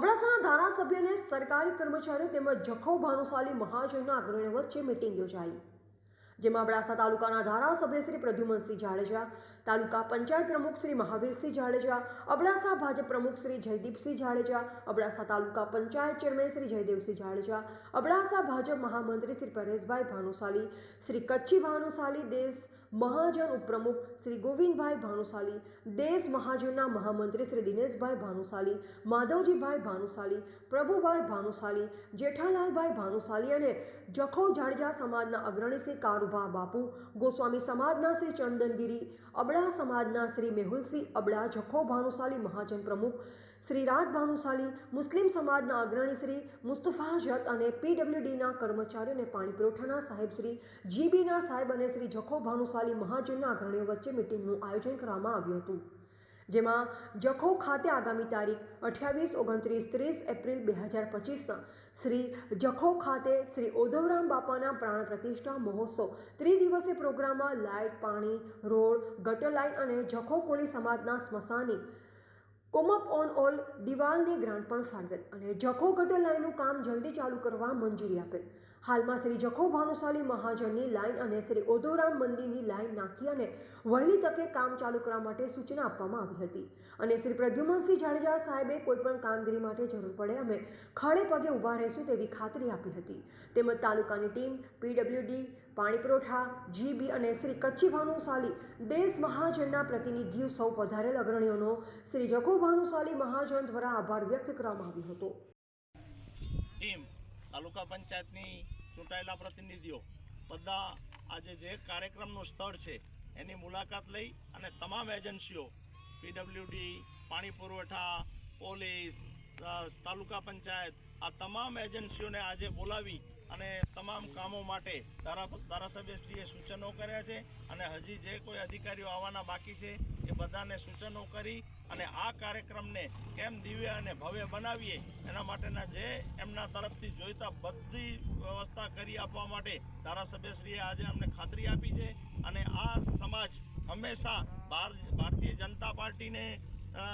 અબડાસાના ધારાસભ્યને સરકારી કર્મચારીઓ તેમજ જખૌ ભાનુશાલી મહાજનના અગ્રણીઓ વચ્ચે મિટિંગ યોજાઈ. જેમાં અબડાસા તાલુકાના ધારાસભ્ય શ્રી પ્રદ્યુમનસિંહ જાડેજા, તાલુકા પંચાયત પ્રમુખ શ્રી મહાવીરસિંહ જાડેજા, અબડાસા ભાજપ પ્રમુખ શ્રી જયદીપસિંહ જાડેજા, અબડાસા તાલુકા પંચાયત ચેરમેન શ્રી જયદેવસિંહ જાડેજા, અબડાસા ભાજપ મહામંત્રી શ્રી પરેશભાઈ ભાનુશાલી, શ્રી કચ્છી ભાનુશાલી દેશ મહાજન ઉપપ્રમુખ શ્રી ગોવિંદભાઈ ભાનુશાલી, દેશ મહાજનના મહામંત્રી શ્રી દિનેશભાઈ ભાનુશાલી, માધવજીભાઈ ભાનુશાલી, પ્રભુભાઈ ભાનુશાલી, જેઠાલાલભાઈ ભાનુશાલી અને જખો જાડેજા સમાજના અગ્રણી શ્રી કારુભા બાપુ, ગોસ્વામી સમાજના શ્રી ચંદનગીરી અબડા સમાજના શ્રી મેહુલસિંહ અબડા જખો ભાનુશાલી મહાજન પ્રમુખ શ્રી રાજ ભાનુશાલી મુસ્લિમ સમાજના અગ્રણી શ્રી મુસ્તફા જટ અને પીડબ્લ્યુડીના કર્મચારીઓને પાણી પુરવઠાના સાહેબ શ્રી જીબીના સાહેબ અને શ્રી જખો ભાનુશાલી મહાજનના અગ્રણીઓ વચ્ચે મિટિંગનું આયોજન કરવામાં આવ્યું હતું. જેમાં જખૌ ખાતે આગામી તારીખ અઠ્યાવીસ, ઓગણત્રીસ, ત્રીસ એપ્રિલ બે હજાર પચીસના શ્રી જખૌ ખાતે શ્રી ઓધવરામ બાપાના પ્રાણ પ્રતિષ્ઠા મહોત્સવ ત્રિદિવસીય પ્રોગ્રામમાં લાઇટ, પાણી, રોડ, ગટર લાઇન અને જખૌ કોલી સમાજના સ્મશાની કોમઅપ ઓન ઓલ દિવાલની ગ્રાન્ટ પણ ફાળવેલ અને જખો ગટર લાઇનનું કામ જલ્દી ચાલુ કરવા મંજૂરી આપેલ. હાલમાં શ્રી જખો ભાનુશાલી મહાજનની લાઇન અને શ્રી ઓદોરામ મંદિરની લાઇન નાખી અને વહેલી તકે કામ ચાલુ કરવા માટે સૂચના આપવામાં આવી હતી. અને શ્રી પ્રદ્યુમનસિંહ જાડેજા સાહેબે કોઈપણ કામગીરી માટે જરૂર પડે, અમે ખડે પગે ઊભા રહીશું તેવી ખાતરી આપી હતી. તેમજ તાલુકાની ટીમ, પીડબ્લ્યુડી પાણી પુરવઠા જીબી અને શ્રી કચ્છી ભાનુશાલી દેશ મહાજનના પ્રતિનિધિઓ સૌ પધારેલ અગ્રણીઓનો શ્રી જખો ભાનુશાલી મહાજન દ્વારા આભાર વ્યક્ત કરવામાં આવ્યો હતો. ટીમ, તાલુકા પંચાયતની ચૂંટાયેલા પ્રતિનિધિઓ, બધા આજે જે કાર્યક્રમનું સ્થળ છે, એની મુલાકાત લઈ અને તમામ એજન્સીઓ, પીડબ્લ્યુડી, પાણી પુરવઠા, પોલીસ તાલુકા પંચાયત, આ તમામ એજન્સીઓને આજે બોલાવી અને તમામ કામો માટે ધારાસભ્યશ્રીએ સૂચનો કર્યા છે અને હજી જે કોઈ અધિકારીઓ આવવાના બાકી છે એ બધાને સૂચનો કરી અને આ કાર્યક્રમને કેમ દિવ્ય અને ભવ્ય બનાવીએ એના માટેના જે એમના તરફથી જોઈતા બધી વ્યવસ્થા કરી આપવા માટે ધારાસભ્યશ્રીએ આજે અમને ખાતરી આપી છે અને આ સમાજ હંમેશા ભાર ભારતીય જનતા પાર્ટીને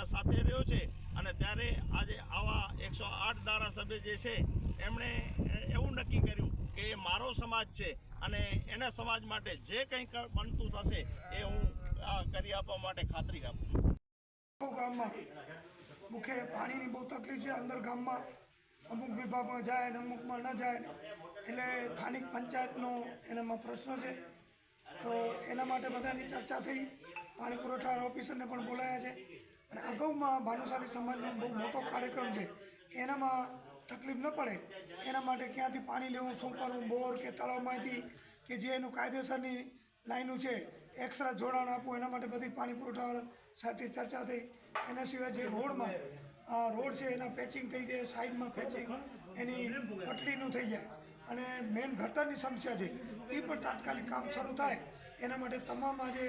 સાથે રહ્યો છે અને ત્યારે આજે આવા એકસો આઠ ધારાસભ્ય જે છે, એમણે એવું નક્કી કર્યું કે એ મારો સમાજ છે અને એના સમાજ માટે જે કંઈ બનતું થશે એ હું કરી આપવા માટે ખાતરી આપું છું. ગામમાં મુખ્ય પાણીની બહુ તકલીફ છે. અંદર ગામમાં અમુક વિભાગમાં જાય ને અમુકમાં ન જાય ને. એટલે સ્થાનિક પંચાયતનો એનામાં પ્રશ્ન છે. તો એના માટે બધાની ચર્ચા થઈ. પાણી પુરવઠા ઓફિસરને પણ બોલાયા છે. અને અગાઉમાં ભાનુશાલી સમાજનો બહુ મોટો કાર્યક્રમ છે. એનામાં તકલીફ ન પડે. એના માટે ક્યાંથી પાણી લેવું, શું કરવું, બોર કે તળાવમાંથી કે જે એનું કાયદેસરની લાઈનું છે એક્સ્ટ્રા જોડાણ આપવું, એના માટે બધી પાણી પુરવઠા સાથે ચર્ચા થઈ. એના સિવાય જે રોડમાં, આ રોડ છે, એના પેચિંગ થઈ જાય, સાઈડમાં પેચિંગ, એની પટલીનું થઈ જાય. અને મેઇન ગટરની સમસ્યા છે, એ પણ તાત્કાલિક કામ શરૂ થાય. એના માટે તમામ આજે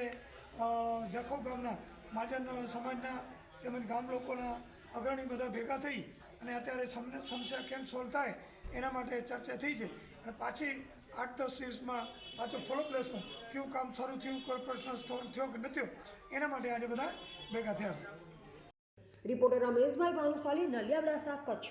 જખો ગામના મહાજન સમાજના તેમજ ગામ લોકોના અગ્રણી બધા ભેગા થઈ અને અત્યારે સમ- સમસ્યા કેમ સોલ્વ થાય એના માટે ચર્ચા થઈ છે. અને પાછી આઠ દસ દિવસમાં પાછું ફોલોઅપ લેશું. કયું કામ શરૂ થયું, કોઈ પ્રશ્ન સોલ્વ થયો કે ન થયો, એના માટે આજે બધા ભેગા થયા રિપોર્ટર રમેશભાઈ ભાનુશાલી નલિયા અબડાસા કચ્છ.